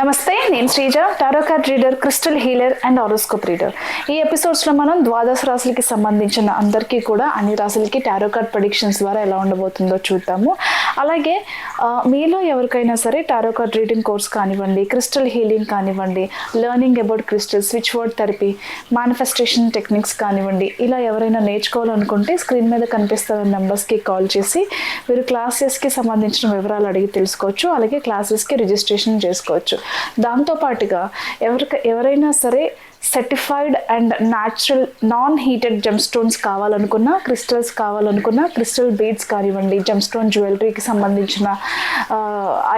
నమస్తే నేను Sreeja tarot card reader crystal healer and horoscope reader. ఈ ఎపిసోడ్స్లో మనం ద్వాదశ రాశులకి సంబంధించిన అందరికీ కూడా అన్ని రాశులకి టారో కార్డ్ ప్రొడిక్షన్స్ ద్వారా ఎలా ఉండబోతుందో చూద్దాము. అలాగే మీలో ఎవరికైనా సరే టారో కార్డ్ రీడింగ్ కోర్స్ కానివ్వండి క్రిస్టల్ హీలింగ్ కానివ్వండి learning about crystal switch word therapy manifestation techniques కానివ్వండి ఇలా ఎవరైనా నేర్చుకోవాలనుకుంటే స్క్రీన్ మీద కనిపిస్తున్న నెంబర్స్కి కాల్ చేసి మీరు క్లాసెస్కి సంబంధించిన వివరాలు అడిగి తెలుసుకోవచ్చు. అలాగే క్లాసెస్కి రిజిస్ట్రేషన్ చేసుకోవచ్చు. దాంతోపాటుగా ఎవరికి ఎవరైనా సరే certified and natural non heated gem stones కావాలనుకున్నా క్రిస్టల్స్ కావాలనుకున్నా క్రిస్టల్ బీడ్స్ కానివ్వండి జమ్ స్టోన్ జ్యువెలరీకి సంబంధించిన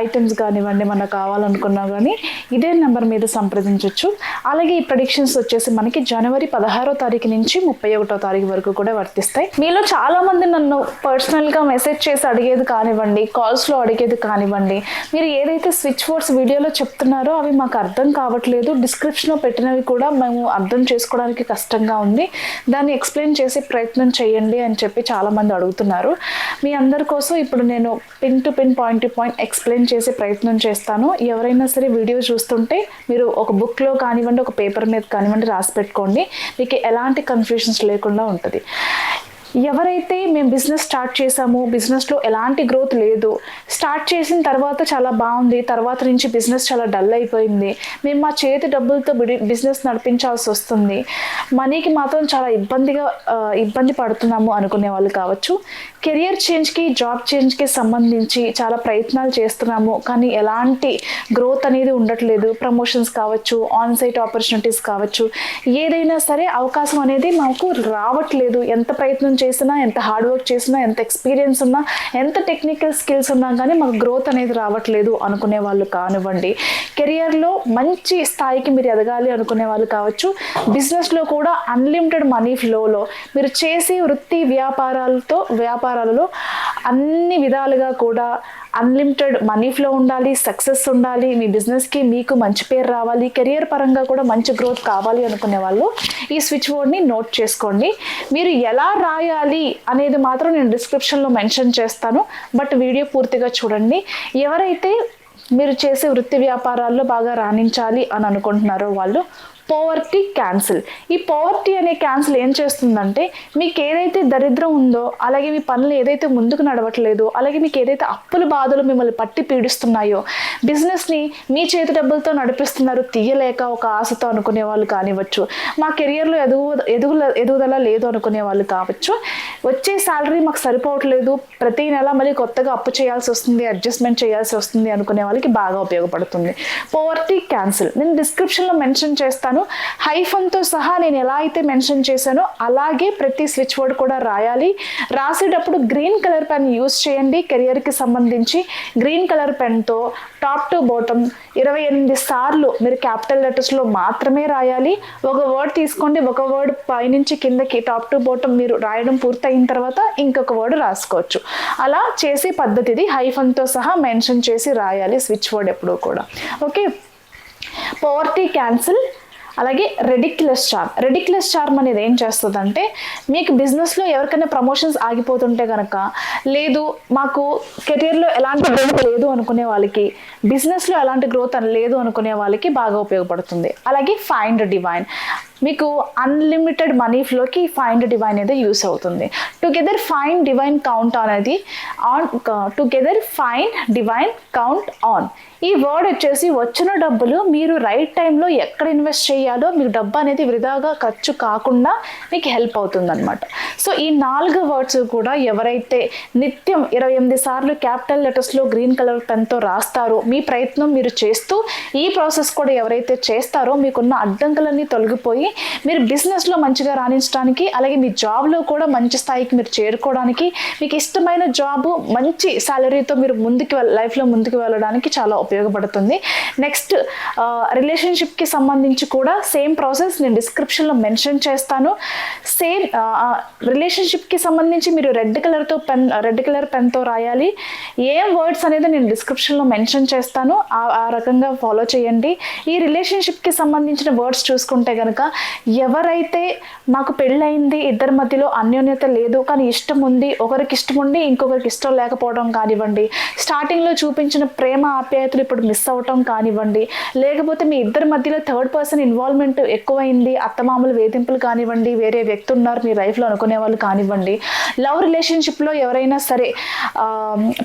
ఐటమ్స్ కానివ్వండి మనకు కావాలనుకున్నా కానీ ఇదే నెంబర్ మీద సంప్రదించవచ్చు అలాగే ఈ ప్రొడిక్షన్స్ వచ్చేసి మనకి జనవరి పదహారో తారీఖు నుంచి ముప్పై ఒకటో తారీఖు వరకు కూడా వర్తిస్తాయి. మీలో చాలా మంది నన్ను పర్సనల్గా మెసేజ్ చేసి అడిగేది కానివ్వండి కాల్స్లో అడిగేది కానివ్వండి మీరు ఏదైతే స్విచ్ బోర్డ్స్ వీడియోలో చెప్తున్నారో అవి మాకు అర్థం కావట్లేదు. డిస్క్రిప్షన్లో పెట్టినవి కూడా మేము అర్థం చేసుకోవడానికి కష్టంగా ఉంది. దాన్ని ఎక్స్ప్లెయిన్ చేసే ప్రయత్నం చేయండి అని చెప్పి చాలామంది అడుగుతున్నారు. మీ అందరి కోసం ఇప్పుడు నేను pin to pin point to point explain చేసే ప్రయత్నం చేస్తాను. ఎవరైనా సరే వీడియో చూస్తుంటే మీరు ఒక బుక్లో కానివ్వండి ఒక పేపర్ మీద కానివ్వండి రాసి పెట్టుకోండి. మీకు ఎలాంటి కన్ఫ్యూషన్స్ లేకుండా ఉంటుంది. ఎవరైతే మేము బిజినెస్ స్టార్ట్ చేసామో బిజినెస్లో ఎలాంటి గ్రోత్ లేదు స్టార్ట్ చేసిన తర్వాత చాలా బాగుంది తర్వాత నుంచి బిజినెస్ చాలా డల్ అయిపోయింది. మేము మా చేతి డబ్బులతో బిజినెస్ నడిపించాల్సి వస్తుంది. మనీకి మాత్రం చాలా ఇబ్బందిగా ఇబ్బంది పడుతున్నాము అనుకునే వాళ్ళు కావచ్చు. కెరియర్ చేంజ్కి జాబ్ చేంజ్కి సంబంధించి చాలా ప్రయత్నాలు చేస్తున్నాము. కానీ ఎలాంటి గ్రోత్ అనేది ఉండట్లేదు. ప్రమోషన్స్ కావచ్చు ఆన్ సైట్ ఆపర్చునిటీస్ కావచ్చు. ఏదైనా సరే అవకాశం అనేది మాకు రావట్లేదు. ఎంత ప్రయత్నం చేసినా ఎంత హార్డ్ వర్క్ చేసినా ఎంత ఎక్స్పీరియన్స్ ఉన్నా ఎంత టెక్నికల్ స్కిల్స్ ఉన్నా కానీ మాకు గ్రోత్ అనేది రావట్లేదు అనుకునే వాళ్ళు కానివ్వండి. కెరియర్లో మంచి స్థాయికి మీరు ఎదగాలి అనుకునే వాళ్ళు కావచ్చు. బిజినెస్లో కూడా అన్లిమిటెడ్ మనీ ఫ్లోలో మీరు చేసే వృత్తి వ్యాపారాలతో వ్యాపారాలలో అన్ని విధాలుగా కూడా అన్లిమిటెడ్ మనీ ఫ్లో ఉండాలి సక్సెస్ ఉండాలి. మీ బిజినెస్కి మీకు మంచి పేరు రావాలి. కెరియర్ పరంగా కూడా మంచి గ్రోత్ కావాలి అనుకునే వాళ్ళు ఈ స్విచ్ బోర్డ్ని నోట్ చేసుకోండి. మీరు ఎలా రాయాలి అనేది మాత్రం నేను డిస్క్రిప్షన్లో మెన్షన్ చేస్తాను. బట్ వీడియో పూర్తిగా చూడండి. ఎవరైతే మీరు చేసే వృత్తి వ్యాపారాల్లో బాగా రాణించాలి అని అనుకుంటున్నారో వాళ్ళు పోవర్టీ క్యాన్సిల్ ఈ పోవర్టీ అనే క్యాన్సిల్ ఏం చేస్తుందంటే మీకు ఏదైతే దరిద్రం ఉందో అలాగే మీ పనులు ఏదైతే ముందుకు నడవట్లేదో అలాగే మీకు ఏదైతే అప్పుల బాధలు మిమ్మల్ని పట్టి పీడిస్తున్నాయో బిజినెస్ని మీ చేతి డబ్బులతో నడిపిస్తున్నారు తీయలేక ఒక ఆశతో అనుకునే వాళ్ళు కానివ్వచ్చు మా కెరియర్లో ఎదుగు ఎదుగుల ఎదుగుదల లేదు అనుకునే వాళ్ళు కావచ్చు వచ్చే శాలరీ మాకు సరిపోవట్లేదు ప్రతి నెల మళ్ళీ కొత్తగా అప్పు చేయాల్సి వస్తుంది అడ్జస్ట్మెంట్ చేయాల్సి వస్తుంది అనుకునే వాళ్ళకి బాగా ఉపయోగపడుతుంది. పోవర్టీ క్యాన్సిల్ నేను డిస్క్రిప్షన్లో మెన్షన్ చేస్తాను. హైఫన్తో సహా నేను ఎలా అయితే మెన్షన్ చేశానో అలాగే ప్రతి స్విచ్ వర్డ్ కూడా రాయాలి. రాసేటప్పుడు గ్రీన్ కలర్ పెన్ యూస్ చేయండి. కెరియర్కి సంబంధించి గ్రీన్ కలర్ పెన్తో టాప్ టు బాటమ్ ఇరవై ఎనిమిది సార్లు మీరు క్యాపిటల్ లెటర్స్లో మాత్రమే రాయాలి. ఒక వర్డ్ తీసుకోండి. ఒక వర్డ్ పైనుంచి కిందకి టాప్ టు బాటమ్ మీరు రాయడం పూర్తయిన తర్వాత ఇంకొక వర్డ్ రాసుకోవచ్చు. అలా చేసే పద్ధతిది హైఫన్తో సహా మెన్షన్ చేసి రాయాలి స్విచ్ వర్డ్ ఎప్పుడూ కూడా. ఓకే? Poverty cancel. అలాగే రెడిక్యులస్ చార్మ్ రెడిక్యులస్ చార్మ్ అనేది ఏం చేస్తుందంటే మీకు బిజినెస్లో ఎవరికైనా ప్రమోషన్స్ ఆగిపోతుంటే కనుక లేదు మాకు కెరియర్లో ఎలాంటి గ్రోత్ లేదు అనుకునే వాళ్ళకి బిజినెస్లో ఎలాంటి గ్రోత్ అని లేదు అనుకునే వాళ్ళకి బాగా ఉపయోగపడుతుంది. అలాగే ఫైండ్ డివైన్ మీకు అన్లిమిటెడ్ మనీ ఫ్లోకి ఫైండ్ డివైన్ అనేది యూస్ అవుతుంది. టుగెదర్ ఫైన్ డివైన్ కౌంట్ అనేది on together fine divine count on ఈ వర్డ్ వచ్చేసి వచ్చిన డబ్బులు మీరు రైట్ టైంలో ఎక్కడ ఇన్వెస్ట్ చేయాలో మీకు డబ్బు అనేది వృధాగా ఖర్చు కాకుండా మీకు హెల్ప్ అవుతుంది అనమాట సో ఈ నాలుగు వర్డ్స్ కూడా ఎవరైతే నిత్యం ఇరవై ఎనిమిది సార్లు క్యాపిటల్ లెటర్స్లో గ్రీన్ కలర్ పెన్తో రాస్తారో మీ ప్రయత్నం మీరు చేస్తూ ఈ ప్రాసెస్ కూడా ఎవరైతే చేస్తారో మీకున్న అడ్డంకులన్నీ తొలగిపోయి మీరు బిజినెస్లో మంచిగా రాణించడానికి అలాగే మీ జాబ్లో కూడా మంచి స్థాయికి మీరు చేరుకోవడానికి మీకు ఇష్టమైన జాబ్ మంచి శాలరీతో మీరు ముందుకు వెళ్ లైఫ్లో ముందుకు వెళ్ళడానికి చాలా ఉపయోగపడుతుంది. నెక్స్ట్ రిలేషన్షిప్కి సంబంధించి కూడా సేమ్ ప్రాసెస్ నేను డిస్క్రిప్షన్లో మెన్షన్ చేస్తాను. సేమ్ రిలేషన్షిప్కి సంబంధించి మీరు రెడ్ కలర్తో పెన్ రెడ్ కలర్ పెన్తో రాయాలి. ఏం వర్డ్స్ అనేది నేను డిస్క్రిప్షన్లో మెన్షన్ చేస్తాను. ఆ ఆ రకంగా ఫాలో చేయండి. ఈ రిలేషన్షిప్కి సంబంధించిన వర్డ్స్ చూసుకుంటే కనుక ఎవరైతే మాకు పెళ్ళయింది ఇద్దరి మధ్యలో అన్యోన్యత లేదు కానీ ఇష్టం ఉంది ఒకరికి ఇష్టం ఉండి ఇంకొకరికి ఇష్టం లేకపోవడం కానివ్వండి స్టార్టింగ్లో చూపించిన ప్రేమ ఆప్యాయతలు ఇప్పుడు మిస్ అవ్వటం కానివ్వండి లేకపోతే మీ ఇద్దరి మధ్యలో థర్డ్ పర్సన్ ఇన్వాల్వ్మెంట్ ఎక్కువైంది అత్తమామలు వేధింపులు కానివ్వండి వేరే వ్యక్తి ఉన్నారు మీ లైఫ్లో అనుకునే వాళ్ళు కానివ్వండి లవ్ రిలేషన్షిప్లో ఎవరైనా సరే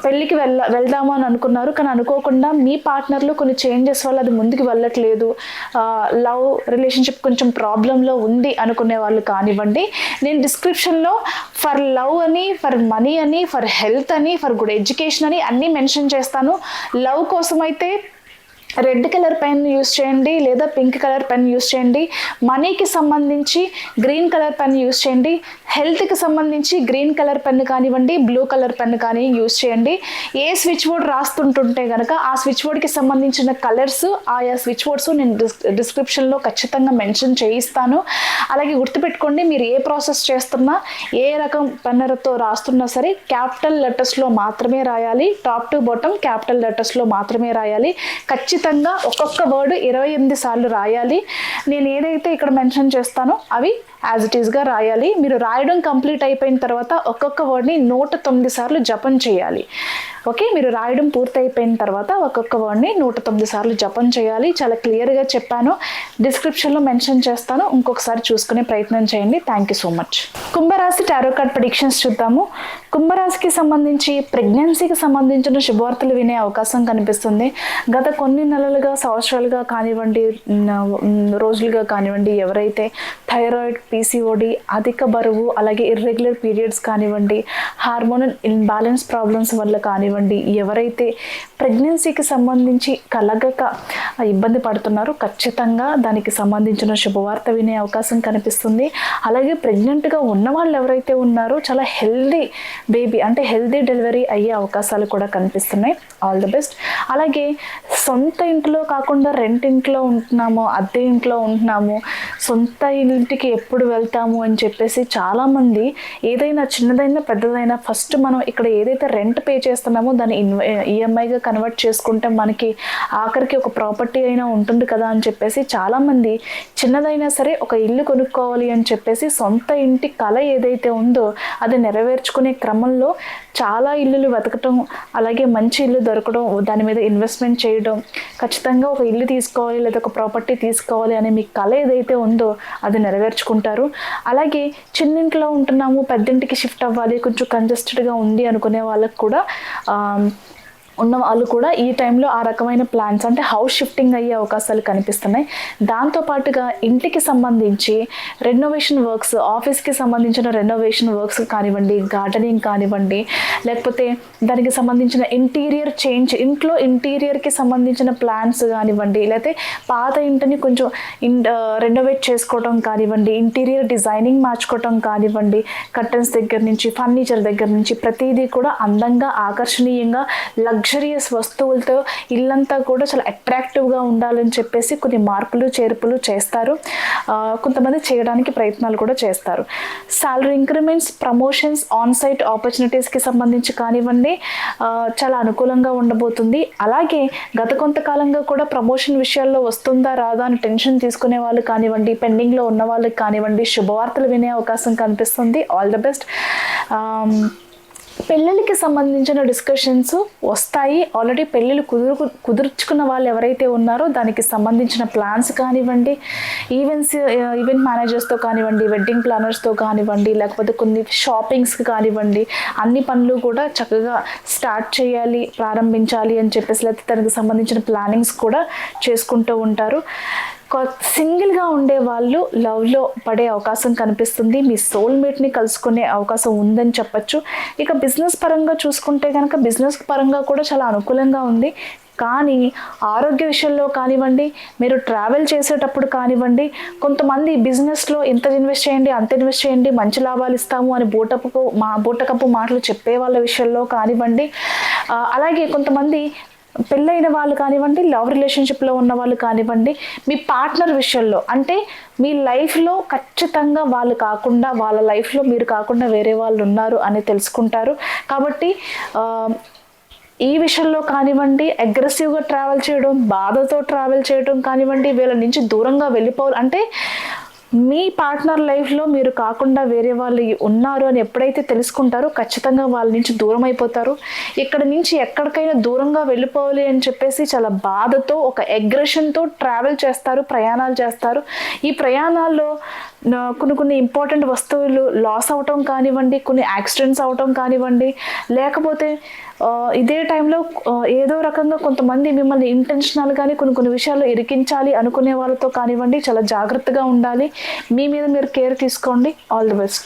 పెళ్ళికి వెళ్ళ వెళ్దాము అని అనుకున్నారు. కానీ అనుకోకుండా మీ పార్ట్నర్లో కొన్ని చేంజెస్ వల్ల అది ముందుకు వెళ్ళట్లేదు. లవ్ రిలేషన్షిప్ కొంచెం ప్రాబ్లంలో ఉంది అనుకునే వాళ్ళు కానివ్వండి. నేను డిస్క్రిప్షన్లో ఫర్ లవ్ అని ఫర్ మనీ అని ఫర్ హెల్త్ అని ఫర్ గుడ్ ఎడ్యుకేషన్ అని అన్నీ మెన్షన్ చేస్తాను. లవ్ కోసం అయితే రెడ్ కలర్ పెన్ యూస్ చేయండి లేదా పింక్ కలర్ పెన్ యూస్ చేయండి. మనీకి సంబంధించి గ్రీన్ కలర్ పెన్ యూస్ చేయండి. హెల్త్కి సంబంధించి గ్రీన్ కలర్ పెన్ కానివ్వండి బ్లూ కలర్ పెన్ కానీ యూస్ చేయండి. ఏ స్విచ్ బోర్డ్ రాస్తుంటుంటే కనుక ఆ స్విచ్ బోర్డ్కి సంబంధించిన కలర్స్ ఆయా స్విచ్ బోర్డ్స్ నేను డిస్ డిస్క్రిప్షన్లో ఖచ్చితంగా మెన్షన్ చేయిస్తాను. అలాగే గుర్తుపెట్టుకోండి మీరు ఏ ప్రాసెస్ చేస్తున్నా ఏ రకం పెన్నర్తో రాస్తున్నా సరే క్యాపిటల్ లెటర్స్లో మాత్రమే రాయాలి. టాప్ టు బాటమ్ క్యాపిటల్ లెటర్స్లో మాత్రమే రాయాలి. ఖచ్చితంగా ఒక్కొక్క వర్డ్ ఇరవై ఎనిమిది సార్లు రాయాలి. నేను ఏదైతే ఇక్కడ మెన్షన్ చేస్తానో అవి యాజ్ ఇట్ ఈస్గా రాయాలి. మీరు రాయడం కంప్లీట్ అయిపోయిన తర్వాత ఒక్కొక్క వర్డ్ని నూట తొమ్మిది సార్లు జపం చేయాలి. ఓకే? మీరు రాయడం పూర్తి అయిపోయిన తర్వాత ఒక్కొక్క వర్డ్ని నూట తొమ్మిది సార్లు జపం చేయాలి. చాలా క్లియర్గా చెప్పాను. డిస్క్రిప్షన్లో మెన్షన్ చేస్తాను. ఇంకొకసారి చూసుకునే ప్రయత్నం చేయండి. థ్యాంక్ యూ సో మచ్ కుంభరాశి టారో కార్డ్ ప్రిడిక్షన్స్ చూద్దాము. కుంభరాశికి సంబంధించి ప్రెగ్నెన్సీకి సంబంధించిన శుభవార్తలు వినే అవకాశం కనిపిస్తుంది. గత కొన్ని నెలలుగా సంవత్సరాలుగా కానివ్వండి రోజులుగా కానివ్వండి ఎవరైతే థైరాయిడ్ పీసీఓడి అధిక బరువు అలాగే ఇర్రెగ్యులర్ పీరియడ్స్ కానివ్వండి హార్మోనల్ ఇన్బ్యాలెన్స్ ప్రాబ్లమ్స్ వల్ల కానివ్వండి ఎవరైతే ప్రెగ్నెన్సీకి సంబంధించి కలగక ఇబ్బంది పడుతున్నారో ఖచ్చితంగా దానికి సంబంధించిన శుభవార్త వినే అవకాశం కనిపిస్తుంది. అలాగే ప్రెగ్నెంట్గా ఉన్న వాళ్ళు ఎవరైతే ఉన్నారో చాలా హెల్దీ బేబీ అంటే హెల్దీ డెలివరీ అయ్యే అవకాశాలు కూడా కనిపిస్తున్నాయి. All the best. అలాగే సొంత సొంత ఇంట్లో కాకుండా రెంట్ ఇంట్లో ఉంటున్నాము అద్దె ఇంట్లో ఉంటున్నాము సొంత ఇంటికి ఎప్పుడు వెళ్తాము అని చెప్పేసి చాలామంది ఏదైనా చిన్నదైనా పెద్దదైనా ఫస్ట్ మనం ఇక్కడ ఏదైతే రెంట్ పే చేస్తున్నామో దాన్ని ఇన్వ ఈఎంఐగా కన్వర్ట్ చేసుకుంటే మనకి ఆఖరికి ఒక ప్రాపర్టీ అయినా ఉంటుంది కదా అని చెప్పేసి చాలామంది చిన్నదైనా సరే ఒక ఇల్లు కొనుక్కోవాలి అని చెప్పేసి సొంత ఇంటి కళ ఏదైతే ఉందో అది నెరవేర్చుకునే క్రమంలో చాలా ఇల్లులు వెతకటం అలాగే మంచి ఇల్లు దొరకడం దాని మీద ఇన్వెస్ట్మెంట్ చేయడం ఖచ్చితంగా ఒక ఇల్లు తీసుకోవాలి లేదా ఒక ప్రాపర్టీ తీసుకోవాలి అనే మీ కళ ఏదైతే ఉందో అది నెరవేర్చుకుంటారు. అలాగే చిన్నింట్లో ఉంటున్నాము పెద్దింటికి షిఫ్ట్ అవ్వాలి కొంచెం కంజెస్టెడ్గా ఉంది అనుకునే వాళ్ళకి కూడా ఉన్న వాళ్ళు కూడా ఈ టైంలో ఆ రకమైన ప్లాన్స్ అంటే హౌస్ షిఫ్టింగ్ అయ్యే అవకాశాలు కనిపిస్తున్నాయి. దాంతోపాటుగా ఇంటికి సంబంధించి రెనోవేషన్ వర్క్స్ ఆఫీస్కి సంబంధించిన రెనోవేషన్ వర్క్స్ కానివ్వండి గార్డెనింగ్ కానివ్వండి లేకపోతే దానికి సంబంధించిన ఇంటీరియర్ చేంజ్ ఇంట్లో ఇంటీరియర్కి సంబంధించిన ప్లాన్స్ కానివ్వండి లేకపోతే పాత ఇంటిని కొంచెం ఇన్ రెనోవేట్ చేసుకోవడం కానివ్వండి ఇంటీరియర్ డిజైనింగ్ మార్చుకోవటం కానివ్వండి కర్టన్స్ దగ్గర నుంచి ఫర్నిచర్ దగ్గర నుంచి ప్రతిదీ కూడా అందంగా ఆకర్షణీయంగా లగ్జరియస్ వస్తువులతో ఇల్లంతా కూడా చాలా అట్రాక్టివ్గా ఉండాలని చెప్పేసి కొన్ని మార్పులు చేర్పులు చేస్తారు. కొంతమంది చేయడానికి ప్రయత్నాలు కూడా చేస్తారు. Salary increments promotions on site ఆపర్చునిటీస్కి సంబంధించి కానివ్వండి చాలా అనుకూలంగా ఉండబోతుంది. అలాగే గత కొంతకాలంగా కూడా ప్రమోషన్ విషయాల్లో వస్తుందా రాదా అని టెన్షన్ తీసుకునే వాళ్ళు కానివ్వండి పెండింగ్లో ఉన్న వాళ్ళకి కానివ్వండి శుభవార్తలు వినే అవకాశం కనిపిస్తుంది. ఆల్ ద బెస్ట్ పెళ్ళిళ్ళకి సంబంధించిన డిస్కషన్స్ వస్తాయి. ఆల్రెడీ పెళ్ళిళ్ళు కుదురు కుదుర్చుకున్న వాళ్ళు ఎవరైతే ఉన్నారో దానికి సంబంధించిన ప్లాన్స్ కానివ్వండి ఈవెంట్స్ ఈవెంట్ మేనేజర్స్తో కానివ్వండి వెడ్డింగ్ ప్లానర్స్తో కానివ్వండి లేకపోతే కొన్ని షాపింగ్స్కి కానివ్వండి అన్ని పనులు కూడా చక్కగా స్టార్ట్ చేయాలి ప్రారంభించాలి అని చెప్పేసి లేకపోతే దానికి సంబంధించిన ప్లానింగ్స్ కూడా చేసుకుంటూ ఉంటారు. సింగిల్గా ఉండే వాళ్ళు లవ్లో పడే అవకాశం కనిపిస్తుంది. మీ సోల్మేట్ని కలుసుకునే అవకాశం ఉందని చెప్పచ్చు. ఇక బిజినెస్ పరంగా చూసుకుంటే కనుక బిజినెస్ పరంగా కూడా చాలా అనుకూలంగా ఉంది. కానీ ఆరోగ్య విషయంలో కానివ్వండి మీరు ట్రావెల్ చేసేటప్పుడు కానివ్వండి కొంతమంది బిజినెస్లో ఇంత ఇన్వెస్ట్ చేయండి అంత ఇన్వెస్ట్ చేయండి మంచి లాభాలు ఇస్తాము అని బూటపు మా బూటకప్పు మాటలు చెప్పే వాళ్ళ విషయంలో కానివ్వండి అలాగే కొంతమంది పెళ్ళైన వాళ్ళు కానివ్వండి లవ్ రిలేషన్షిప్లో ఉన్న వాళ్ళు కానివ్వండి మీ పార్ట్నర్ విషయంలో అంటే మీ లైఫ్లో ఖచ్చితంగా వాళ్ళు కాకుండా వాళ్ళ లైఫ్లో మీరు కాకుండా వేరే వాళ్ళు ఉన్నారు అని తెలుసుకుంటారు. కాబట్టి ఈ విషయంలో కానివ్వండి అగ్రెసివ్గా ట్రావెల్ చేయడం బాధతో ట్రావెల్ చేయడం కానివ్వండి వీళ్ళ నుంచి దూరంగా వెళ్ళిపోవాలి. అంటే మీ పార్ట్నర్ లైఫ్లో మీరు కాకుండా వేరే వాళ్ళు ఉన్నారు అని ఎప్పుడైతే తెలుసుకుంటారో ఖచ్చితంగా వాళ్ళ నుంచి దూరం అయిపోతారు. ఇక్కడ నుంచి ఎక్కడికైనా దూరంగా వెళ్ళిపోవాలి అని చెప్పేసి చాలా బాధతో ఒక అగ్రెషన్తో ట్రావెల్ చేస్తారు ప్రయాణాలు చేస్తారు. ఈ ప్రయాణాల్లో కొన్ని కొన్ని ఇంపార్టెంట్ వస్తువులు లాస్ అవటం కానివ్వండి కొన్ని యాక్సిడెంట్స్ అవటం కానివ్వండి లేకపోతే ఇదే టైంలో ఏదో రకంగా కొంతమంది మిమ్మల్ని ఇంటెన్షనల్ కానీ కొన్ని కొన్ని విషయాలు ఇరికించాలి అనుకునే వాళ్ళతో కానివ్వండి చాలా జాగ్రత్తగా ఉండాలి. మీ మీద మీరు కేర్ తీసుకోండి. All the best